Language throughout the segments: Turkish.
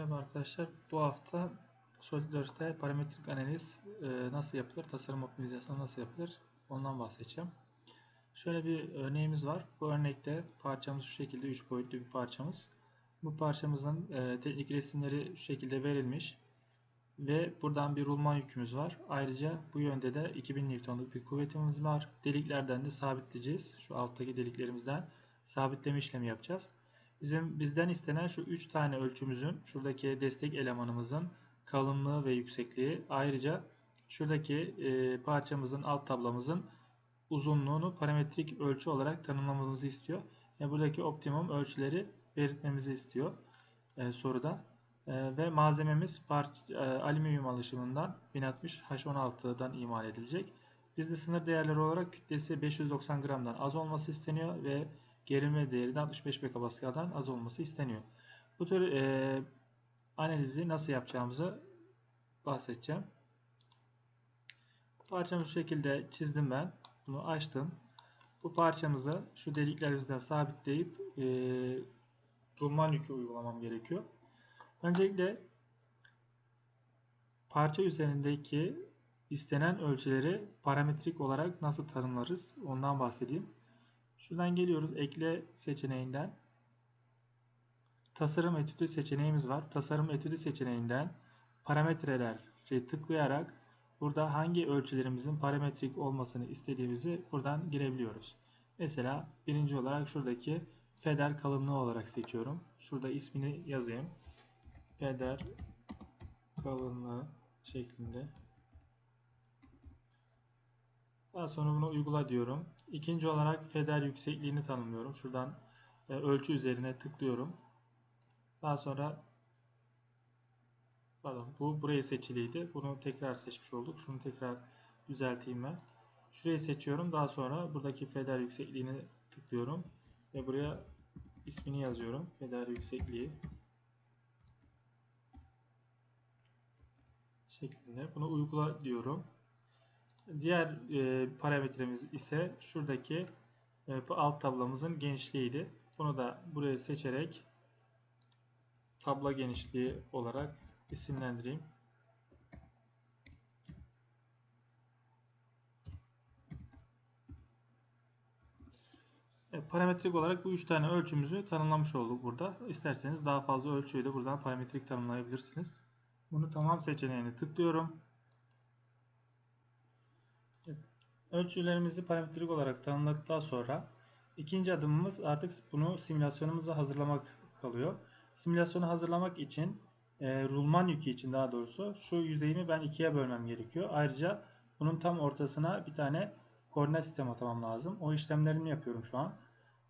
Merhaba arkadaşlar. Bu hafta SolidWorks'te parametrik analiz e, nasıl yapılır, tasarım optimizasyonu nasıl yapılır ondan bahsedeceğim. Şöyle bir örneğimiz var. Bu örnekte parçamız şu şekilde 3 boyutlu bir parçamız. Bu parçamızın e, teknik resimleri şu şekilde verilmiş. Ve buradan bir rulman yükümüz var. Ayrıca bu yönde de 2000 Newton'luk bir kuvvetimiz var. Deliklerden de sabitleyeceğiz. Şu alttaki deliklerimizden sabitleme işlemi yapacağız. Bizim bizden istenen şu 3 tane ölçümüzün şuradaki destek elemanımızın kalınlığı ve yüksekliği ayrıca şuradaki e, parçamızın alt tablamızın uzunluğunu parametrik ölçü olarak tanımlamamızı istiyor. Yani buradaki optimum ölçüleri belirtmemizi istiyor e, soruda. E, ve malzememiz parça, e, alüminyum alışımından 1060 H16'dan imal edilecek. Bizde sınır değerleri olarak kütlesi 590 gramdan az olması isteniyor ve gerilme değeri de 65 megapascal'dan az olması isteniyor. Bu tür e, analizi nasıl yapacağımızı bahsedeceğim. Parçamı şu şekilde çizdim ben. Bunu açtım. Bu parçamızı şu deliklerimizden sabitleyip e, rulman yükü uygulamam gerekiyor. Öncelikle parça üzerindeki istenen ölçüleri parametrik olarak nasıl tanımlarız ondan bahsedeyim. Şuradan geliyoruz ekle seçeneğinden. Tasarım etüdü seçeneğimiz var. Tasarım etüdü seçeneğinden parametreleri tıklayarak burada hangi ölçülerimizin parametrik olmasını istediğimizi buradan girebiliyoruz. Mesela birinci olarak şuradaki feder kalınlığı olarak seçiyorum. Şurada ismini yazayım. Feder kalınlığı şeklinde. Daha sonra bunu uygula diyorum. İkinci olarak feder yüksekliğini tanımlıyorum. Şuradan e, ölçü üzerine tıklıyorum. Daha sonra pardon bu burayı seçiliydi. Bunu tekrar seçmiş olduk. Şunu tekrar düzelteyim ben. Şurayı seçiyorum. Daha sonra buradaki feder yüksekliğini tıklıyorum. Ve buraya ismini yazıyorum. Feder yüksekliği şeklinde. Bunu uygula diyorum. Diğer e, parametremiz ise şuradaki e, alt tablamızın genişliğiydi. Bunu da buraya seçerek tabla genişliği olarak isimlendireyim. Evet, parametrik olarak bu üç tane ölçümüzü tanımlamış olduk burada. İsterseniz daha fazla ölçüyü de buradan parametrik tanımlayabilirsiniz. Bunu tamam seçeneğine tıklıyorum. Ölçülerimizi parametrik olarak tanımladıktan sonra ikinci adımımız artık bunu simülasyonumuza hazırlamak kalıyor. Simülasyonu hazırlamak için e, rulman yükü için daha doğrusu şu yüzeyimi ben ikiye bölmem gerekiyor. Ayrıca bunun tam ortasına bir tane koordinat sistemi atamam lazım. O işlemlerimi yapıyorum şu an.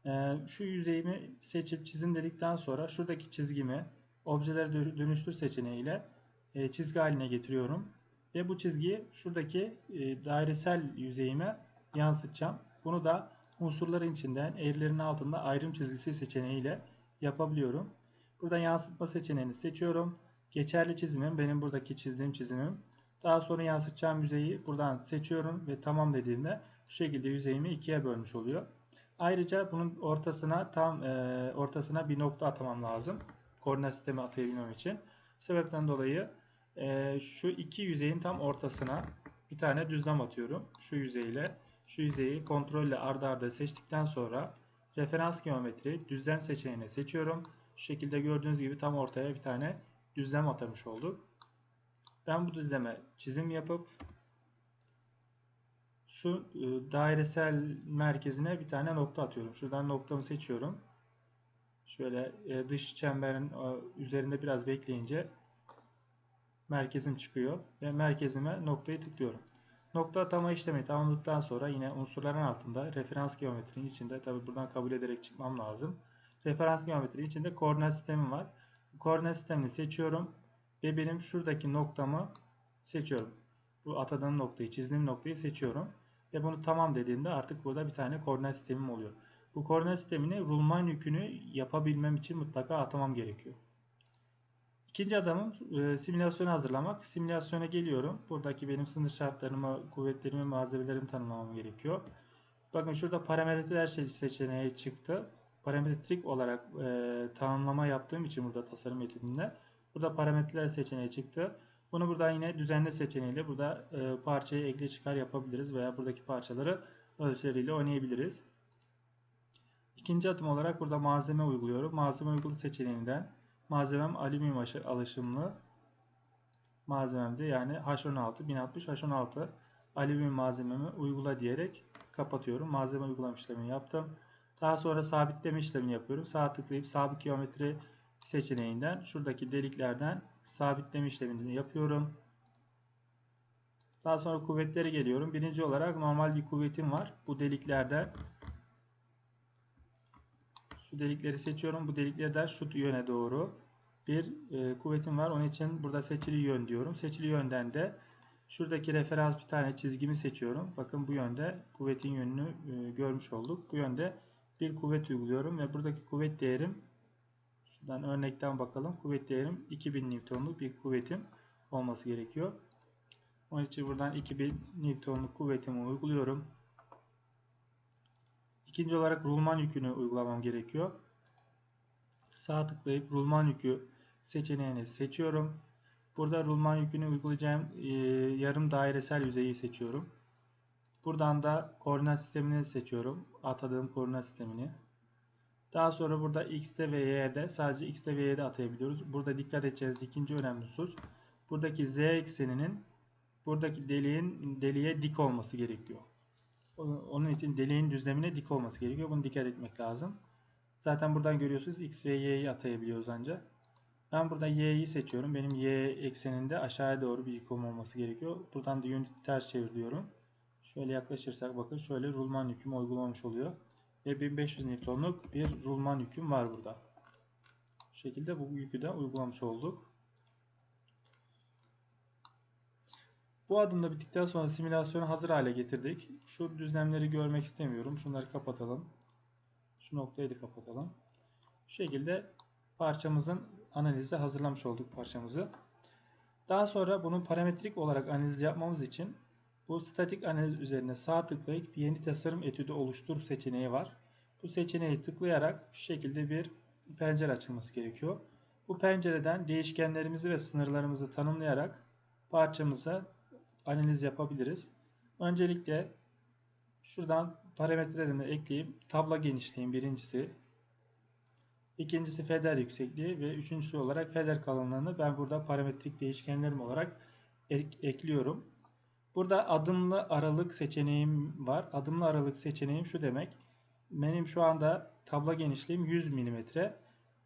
E, şu yüzeyimi seçip çizin dedikten sonra şuradaki çizgimi objeleri dönüştür seçeneğiyle e, çizgi haline getiriyorum. Ve bu çizgiyi şuradaki e, dairesel yüzeyime yansıtacağım. Bunu da unsurların içinden eğrilerin altında ayrım çizgisi seçeneğiyle yapabiliyorum. Burada yansıtma seçeneğini seçiyorum. Geçerli çizimim benim buradaki çizdiğim çizimim. Daha sonra yansıtacağım yüzeyi buradan seçiyorum ve tamam dediğimde şu şekilde yüzeyimi ikiye bölmüş oluyor. Ayrıca bunun ortasına tam e, ortasına bir nokta atamam lazım. Koordinat sistemi atayabilmem için. Bu sebepten dolayı e, şu iki yüzeyin tam ortasına bir tane düzlem atıyorum. Şu yüzeyle şu yüzeyi kontrolle arda arda seçtikten sonra referans geometri düzlem seçeneğine seçiyorum. Şu şekilde gördüğünüz gibi tam ortaya bir tane düzlem atamış olduk. Ben bu düzleme çizim yapıp şu e, dairesel merkezine bir tane nokta atıyorum. Şuradan noktamı seçiyorum. Şöyle e, dış çemberin e, üzerinde biraz bekleyince merkezim çıkıyor ve merkezime noktayı tıklıyorum. Nokta atama işlemi tamamladıktan sonra yine unsurların altında referans geometrinin içinde tabi buradan kabul ederek çıkmam lazım. Referans geometri içinde koordinat sistemi var. Koordinat sistemini seçiyorum ve benim şuradaki noktamı seçiyorum. Bu atadığım noktayı, çizdiğim noktayı seçiyorum. Ve bunu tamam dediğimde artık burada bir tane koordinat sistemim oluyor. Bu koordinat sistemini rulman yükünü yapabilmem için mutlaka atamam gerekiyor. İkinci adımım e, simülasyonu hazırlamak. Simülasyona geliyorum. Buradaki benim sınır şartlarımı, kuvvetlerimi, malzemelerimi tanımlamam gerekiyor. Bakın şurada parametreler seçeneği çıktı. Parametrik olarak e, tanımlama yaptığım için burada tasarım etüdünde Burada parametreler seçeneği çıktı. Bunu buradan yine düzenle seçeneğiyle burada e, parçayı ekle çıkar yapabiliriz veya buradaki parçaları ölçüleriyle oynayabiliriz. İkinci adım olarak burada malzeme uyguluyorum. Malzeme uygulu seçeneğinden malzemem alüminyum aşı- alaşımlı malzememdi. Yani H16 1060 H16 alüminyum malzememi uygula diyerek kapatıyorum. Malzeme uygulama işlemini yaptım. Daha sonra sabitleme işlemini yapıyorum. Sağ tıklayıp sabit geometri seçeneğinden şuradaki deliklerden sabitleme işlemini yapıyorum. Daha sonra kuvvetlere geliyorum. Birinci olarak normal bir kuvvetim var. Bu deliklerden şu delikleri seçiyorum. Bu deliklerden şu yöne doğru bir e, kuvvetim var. Onun için burada seçili yön diyorum. Seçili yönden de şuradaki referans bir tane çizgimi seçiyorum. Bakın bu yönde kuvvetin yönünü e, görmüş olduk. Bu yönde bir kuvvet uyguluyorum ve buradaki kuvvet değerim şuradan örnekten bakalım. Kuvvet değerim 2000 Newton'luk bir kuvvetim olması gerekiyor. Onun için buradan 2000 Newton'luk kuvvetimi uyguluyorum. İkinci olarak rulman yükünü uygulamam gerekiyor. Sağ tıklayıp rulman yükü seçeneğini seçiyorum. Burada rulman yükünü uygulayacağım e, yarım dairesel yüzeyi seçiyorum. Buradan da koordinat sistemini seçiyorum. Atadığım koordinat sistemini. Daha sonra burada x'te ve y'de sadece x'te ve y'de atayabiliyoruz. Burada dikkat edeceğiniz ikinci önemli husus. Buradaki z ekseninin buradaki deliğin deliğe dik olması gerekiyor. Onun için deliğin düzlemine dik olması gerekiyor. Bunu dikkat etmek lazım. Zaten buradan görüyorsunuz x ve y'yi atayabiliyoruz ancak. Ben burada y'yi seçiyorum. Benim y ekseninde aşağıya doğru bir yıkım olması gerekiyor. Buradan da unit ters çevir diyorum. Şöyle yaklaşırsak bakın şöyle rulman yüküm uygulamış oluyor. Ve 1500 Newton'luk bir rulman yüküm var burada. Bu şekilde bu yükü de uygulamış olduk. Bu adımda bittikten sonra simülasyonu hazır hale getirdik. Şu düzlemleri görmek istemiyorum. Şunları kapatalım. Şu noktayı da kapatalım. Şu şekilde parçamızın analizi hazırlamış olduk parçamızı. Daha sonra bunu parametrik olarak analiz yapmamız için bu statik analiz üzerine sağ tıklayıp yeni tasarım etüdü oluştur seçeneği var. Bu seçeneği tıklayarak şu şekilde bir pencere açılması gerekiyor. Bu pencereden değişkenlerimizi ve sınırlarımızı tanımlayarak parçamıza analiz yapabiliriz. Öncelikle şuradan parametrelerini ekleyip tabla genişliğin birincisi, ikincisi feder yüksekliği ve üçüncüsü olarak feder kalınlığını ben burada parametrik değişkenlerim olarak ek ekliyorum. Burada adımlı aralık seçeneğim var. Adımlı aralık seçeneğim şu demek. Benim şu anda tabla genişliğim 100 mm.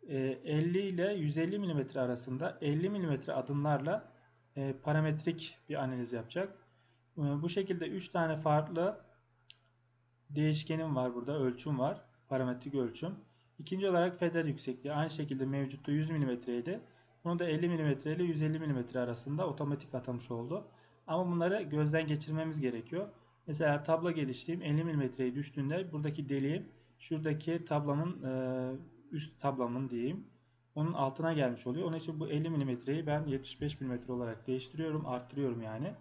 50 ile 150 mm arasında 50 mm adımlarla e, parametrik bir analiz yapacak. E, bu şekilde 3 tane farklı değişkenim var burada. Ölçüm var. Parametrik ölçüm. İkinci olarak feder yüksekliği. Aynı şekilde mevcutta 100 mm idi. Bunu da 50 mm ile 150 mm arasında otomatik atamış oldu. Ama bunları gözden geçirmemiz gerekiyor. Mesela tabla geliştiğim 50 mm'ye düştüğünde buradaki deliğim şuradaki tablamın üst tablamın diyeyim onun altına gelmiş oluyor. Onun için bu 50 mm'yi ben 75 mm olarak değiştiriyorum, arttırıyorum yani.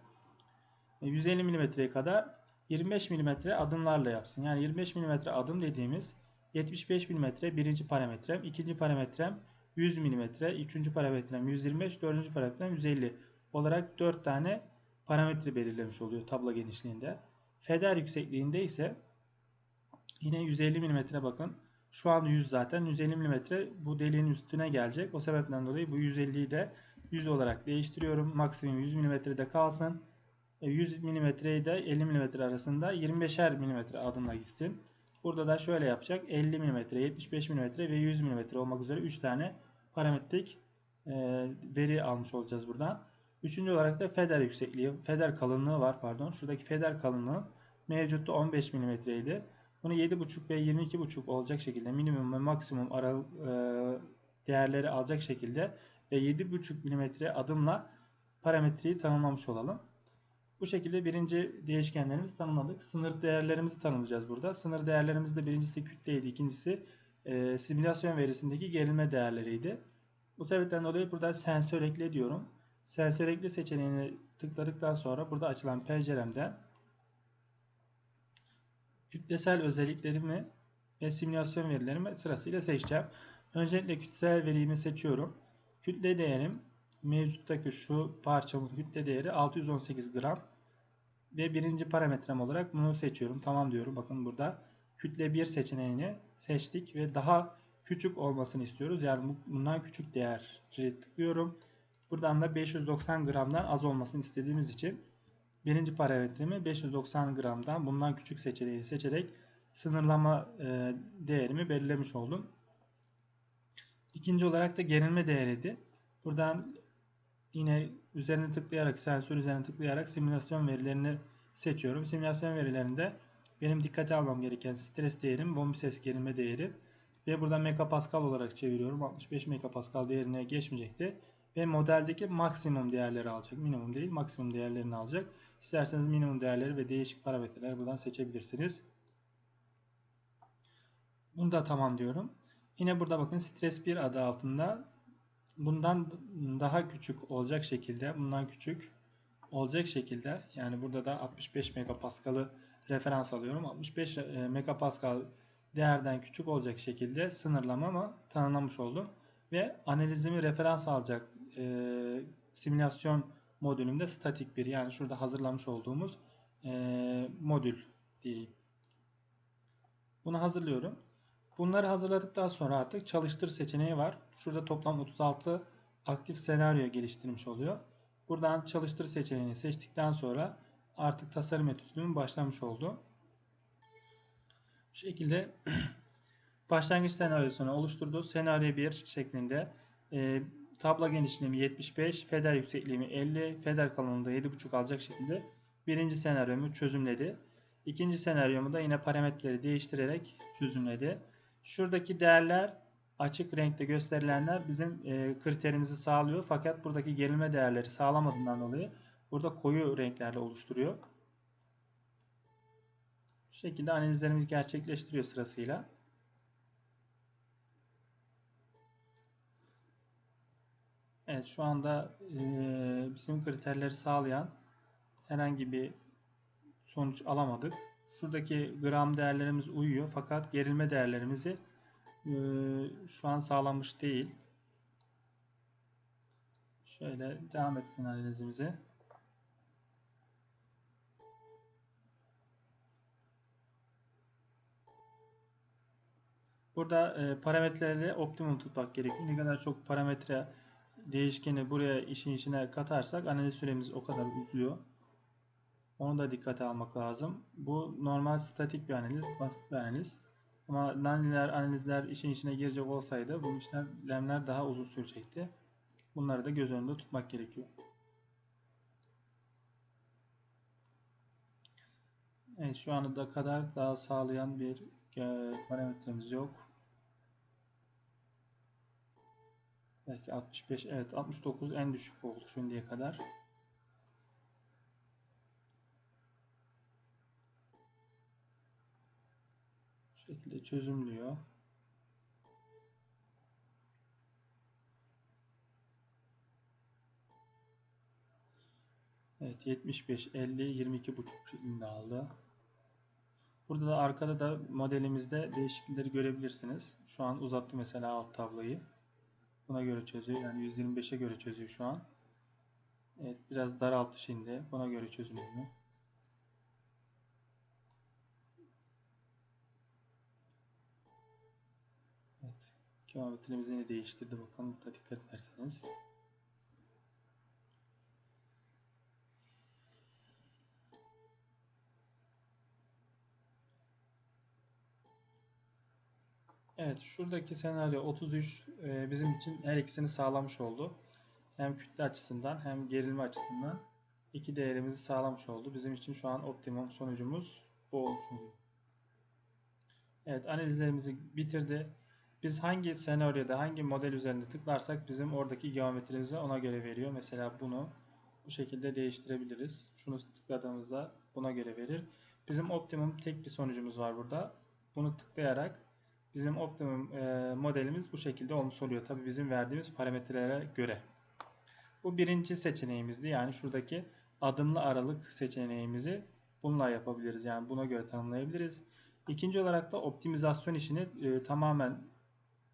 150 mm'ye kadar 25 mm adımlarla yapsın. Yani 25 mm adım dediğimiz 75 mm birinci parametrem, ikinci parametrem 100 mm, üçüncü parametrem 125, dördüncü parametrem 150 olarak 4 tane parametre belirlemiş oluyor tabla genişliğinde. Feder yüksekliğinde ise yine 150 mm'e bakın. Şu an 100 zaten. 150 mm bu deliğin üstüne gelecek. O sebepten dolayı bu 150'yi de 100 olarak değiştiriyorum. Maksimum 100 mm'de kalsın. 100 mm'yi de 50 mm arasında 25'er mm adımla gitsin. Burada da şöyle yapacak. 50 mm, 75 mm ve 100 mm olmak üzere 3 tane parametrik veri almış olacağız buradan. Üçüncü olarak da feder yüksekliği, feder kalınlığı var pardon. Şuradaki feder kalınlığı mevcutta 15 mm idi. Bunu 7.5 ve 22.5 olacak şekilde minimum ve maksimum aralık e, değerleri alacak şekilde ve 7.5 mm adımla parametreyi tanımlamış olalım. Bu şekilde birinci değişkenlerimizi tanımladık. Sınır değerlerimizi tanımlayacağız burada. Sınır değerlerimiz de birincisi kütleydi, ikincisi e, simülasyon verisindeki gerilme değerleriydi. Bu sebepten dolayı burada sensör ekle diyorum. Sensör ekle seçeneğini tıkladıktan sonra burada açılan penceremden kütlesel özelliklerimi ve simülasyon verilerimi sırasıyla seçeceğim. Öncelikle kütlesel verimi seçiyorum. Kütle değerim mevcuttaki şu parçamın kütle değeri 618 gram ve birinci parametrem olarak bunu seçiyorum. Tamam diyorum. Bakın burada kütle 1 seçeneğini seçtik ve daha küçük olmasını istiyoruz. Yani bu- bundan küçük değeri tıklıyorum. Buradan da 590 gramdan az olmasını istediğimiz için birinci parametremi 590 gramdan bundan küçük seçeneği seçerek sınırlama e, değerimi belirlemiş oldum. İkinci olarak da gerilme değeriydi. Buradan yine üzerine tıklayarak, sensör üzerine tıklayarak simülasyon verilerini seçiyorum. Simülasyon verilerinde benim dikkate almam gereken stres değerim, von Mises gerilme değeri ve buradan megapascal olarak çeviriyorum. 65 megapascal değerine geçmeyecekti. Ve modeldeki maksimum değerleri alacak. Minimum değil, maksimum değerlerini alacak. İsterseniz minimum değerleri ve değişik parametreler buradan seçebilirsiniz. Bunu da tamam diyorum. Yine burada bakın stres 1 adı altında bundan daha küçük olacak şekilde, bundan küçük olacak şekilde yani burada da 65 megapaskal'ı referans alıyorum. 65 e, megapascal değerden küçük olacak şekilde sınırlamamı tanımlamış oldum. Ve analizimi referans alacak e, simülasyon modülümde statik bir yani şurada hazırlamış olduğumuz e, modül diyeyim. Bunu hazırlıyorum. Bunları hazırladıktan sonra artık çalıştır seçeneği var. Şurada toplam 36 aktif senaryo geliştirmiş oluyor. Buradan çalıştır seçeneğini seçtikten sonra artık tasarım etütümün başlamış oldu. Bu şekilde başlangıç senaryosunu oluşturdu. Senaryo 1 şeklinde e, tabla genişliğimi 75, feder yüksekliğimi 50, feder kalınlığı 7.5 alacak şekilde birinci senaryomu çözümledi. İkinci senaryomu da yine parametreleri değiştirerek çözümledi. Şuradaki değerler açık renkte gösterilenler bizim e, kriterimizi sağlıyor. Fakat buradaki gerilme değerleri sağlamadığından dolayı burada koyu renklerle oluşturuyor. Bu şekilde analizlerimizi gerçekleştiriyor sırasıyla. Evet şu anda e, bizim kriterleri sağlayan herhangi bir sonuç alamadık. Şuradaki gram değerlerimiz uyuyor fakat gerilme değerlerimizi e, şu an sağlanmış değil. Şöyle devam etsin analizimize. Burada e, parametreleri optimum tutmak gerekiyor. Ne kadar çok parametre değişkeni buraya işin içine katarsak analiz süremiz o kadar uzuyor. Onu da dikkate almak lazım. Bu normal statik bir analiz, basit bir analiz. Ama nonlinear analizler işin içine girecek olsaydı bu işlemler daha uzun sürecekti. Bunları da göz önünde tutmak gerekiyor. Evet şu anda kadar daha sağlayan bir e, parametremiz yok. Belki 65, evet 69 en düşük oldu şimdiye kadar. Bu şekilde çözümlüyor. Evet 75, 50, 22 buçuk şeklinde aldı. Burada da arkada da modelimizde değişiklikleri görebilirsiniz. Şu an uzattı mesela alt tablayı. Buna göre çözüyor. Yani 125'e göre çözüyor şu an. Evet biraz daralttı şimdi. Buna göre çözümlüyor. Evet. Geometrimizi yine değiştirdi. Bakalım da dikkat ederseniz. Evet, şuradaki senaryo 33 e, bizim için her ikisini sağlamış oldu. Hem kütle açısından hem gerilme açısından iki değerimizi sağlamış oldu. Bizim için şu an optimum sonucumuz bu olmuş oluyor. Evet, analizlerimizi bitirdi. Biz hangi senaryoda, hangi model üzerinde tıklarsak bizim oradaki geometrimizi ona göre veriyor. Mesela bunu bu şekilde değiştirebiliriz. Şunu tıkladığımızda buna göre verir. Bizim optimum tek bir sonucumuz var burada. Bunu tıklayarak bizim optimum e, modelimiz bu şekilde olmuş oluyor. Tabi bizim verdiğimiz parametrelere göre. Bu birinci seçeneğimizdi. Yani şuradaki adımlı aralık seçeneğimizi bununla yapabiliriz. Yani buna göre tanımlayabiliriz. İkinci olarak da optimizasyon işini e, tamamen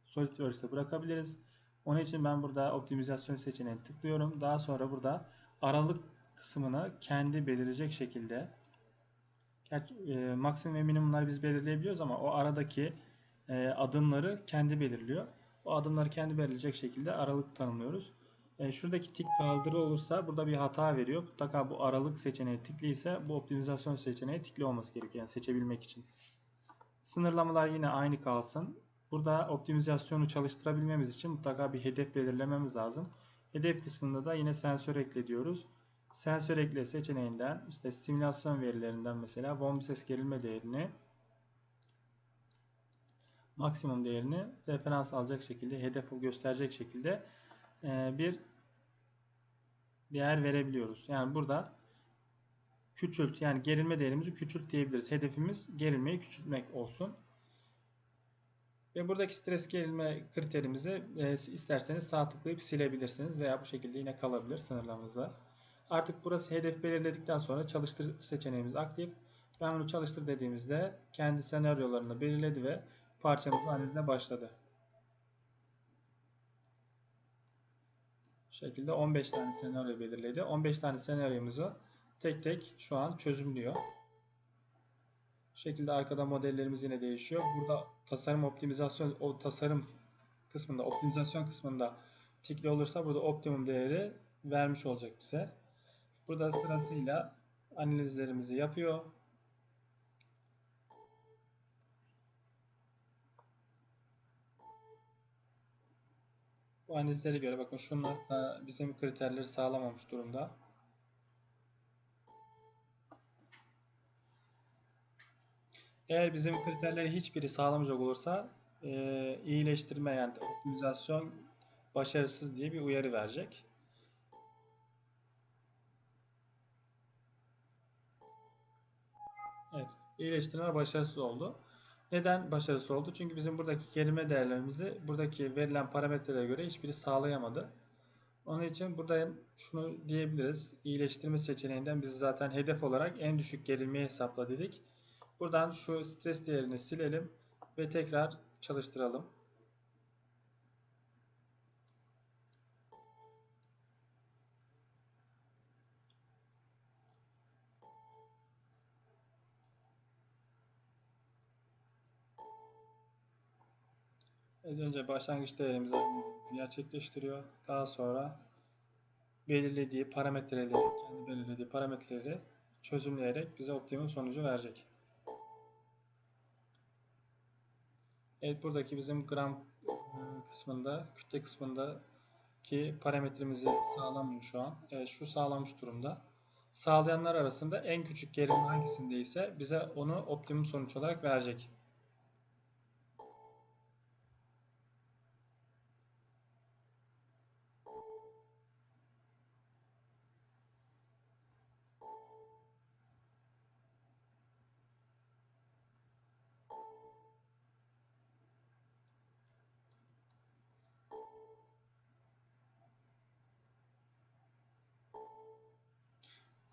SolidWorks'te bırakabiliriz. Onun için ben burada optimizasyon seçeneğini tıklıyorum. Daha sonra burada aralık kısmını kendi belirleyecek şekilde Gerçi, e, maksimum ve minimumları biz belirleyebiliyoruz ama o aradaki e, adımları kendi belirliyor. O adımları kendi belirleyecek şekilde aralık tanımlıyoruz. E, şuradaki tik kaldırı olursa burada bir hata veriyor. Mutlaka bu aralık seçeneği tikli ise bu optimizasyon seçeneği tikli olması gerekiyor. Yani seçebilmek için. Sınırlamalar yine aynı kalsın. Burada optimizasyonu çalıştırabilmemiz için mutlaka bir hedef belirlememiz lazım. Hedef kısmında da yine sensör ekle diyoruz. Sensör ekle seçeneğinden işte simülasyon verilerinden mesela von ses gerilme değerini maksimum değerini referans alacak şekilde hedef gösterecek şekilde e, bir değer verebiliyoruz. Yani burada küçült yani gerilme değerimizi küçült diyebiliriz. Hedefimiz gerilmeyi küçültmek olsun. Ve buradaki stres gerilme kriterimizi e, isterseniz sağ tıklayıp silebilirsiniz veya bu şekilde yine kalabilir sınırlamanızda. Artık burası hedef belirledikten sonra çalıştır seçeneğimiz aktif. Ben bunu çalıştır dediğimizde kendi senaryolarını belirledi ve parçamızın analizine başladı. Bu şekilde 15 tane senaryo belirledi. 15 tane senaryomuzu tek tek şu an çözümlüyor. Bu şekilde arkada modellerimiz yine değişiyor. Burada tasarım optimizasyon o tasarım kısmında optimizasyon kısmında tikli olursa burada optimum değeri vermiş olacak bize. Burada sırasıyla analizlerimizi yapıyor. Bu analizlere göre bakın şunlar bizim kriterleri sağlamamış durumda. Eğer bizim kriterleri hiçbiri sağlamayacak olursa e, iyileştirme yani optimizasyon başarısız diye bir uyarı verecek. Evet, iyileştirme başarısız oldu. Neden başarısız oldu? Çünkü bizim buradaki kelime değerlerimizi buradaki verilen parametrelere göre hiçbiri sağlayamadı. Onun için burada şunu diyebiliriz. İyileştirme seçeneğinden biz zaten hedef olarak en düşük gerilmeyi hesapla dedik. Buradan şu stres değerini silelim ve tekrar çalıştıralım. Önce başlangıç değerimizi gerçekleştiriyor. Daha sonra belirlediği parametreleri, kendi belirlediği parametreleri çözümleyerek bize optimum sonucu verecek. Evet buradaki bizim gram kısmında, kütle kısmında ki parametremizi sağlamıyor şu an. Evet şu sağlamış durumda. Sağlayanlar arasında en küçük gerilme hangisindeyse bize onu optimum sonuç olarak verecek.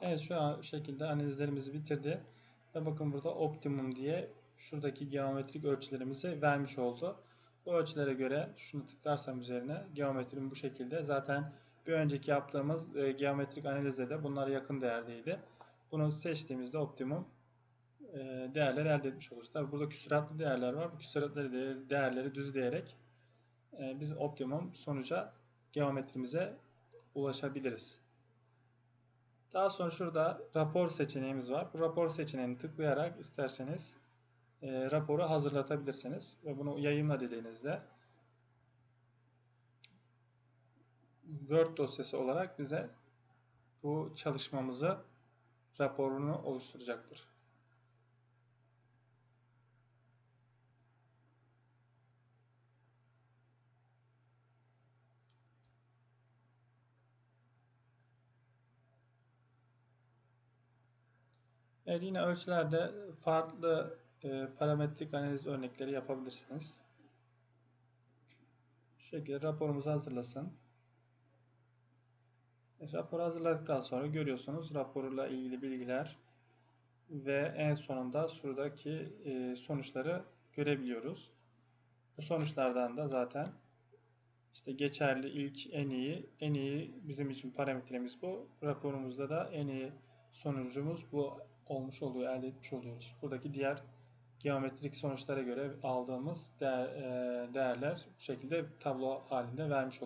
Evet şu şekilde analizlerimizi bitirdi. Ve bakın burada optimum diye şuradaki geometrik ölçülerimizi vermiş oldu. Bu ölçülere göre şunu tıklarsam üzerine geometrim bu şekilde. Zaten bir önceki yaptığımız e, geometrik analizde de bunlar yakın değerdeydi. Bunu seçtiğimizde optimum e, değerler elde etmiş oluruz. Tabi burada küsuratlı değerler var. Bu küsuratlı değerleri düzleyerek e, biz optimum sonuca geometrimize ulaşabiliriz. Daha sonra şurada rapor seçeneğimiz var. Bu rapor seçeneğini tıklayarak isterseniz e, raporu hazırlatabilirsiniz. Ve bunu yayınla dediğinizde Word dosyası olarak bize bu çalışmamızı raporunu oluşturacaktır. Evet yine ölçülerde farklı e, parametrik analiz örnekleri yapabilirsiniz. Şu şekilde raporumuzu hazırlasın. E, rapor hazırladıktan sonra görüyorsunuz raporla ilgili bilgiler ve en sonunda şuradaki e, sonuçları görebiliyoruz. Bu sonuçlardan da zaten işte geçerli ilk en iyi, en iyi bizim için parametremiz bu. Raporumuzda da en iyi sonucumuz bu olmuş oluyor, elde etmiş oluyoruz. Buradaki diğer geometrik sonuçlara göre aldığımız değer, e, değerler bu şekilde tablo halinde vermiş oluyor.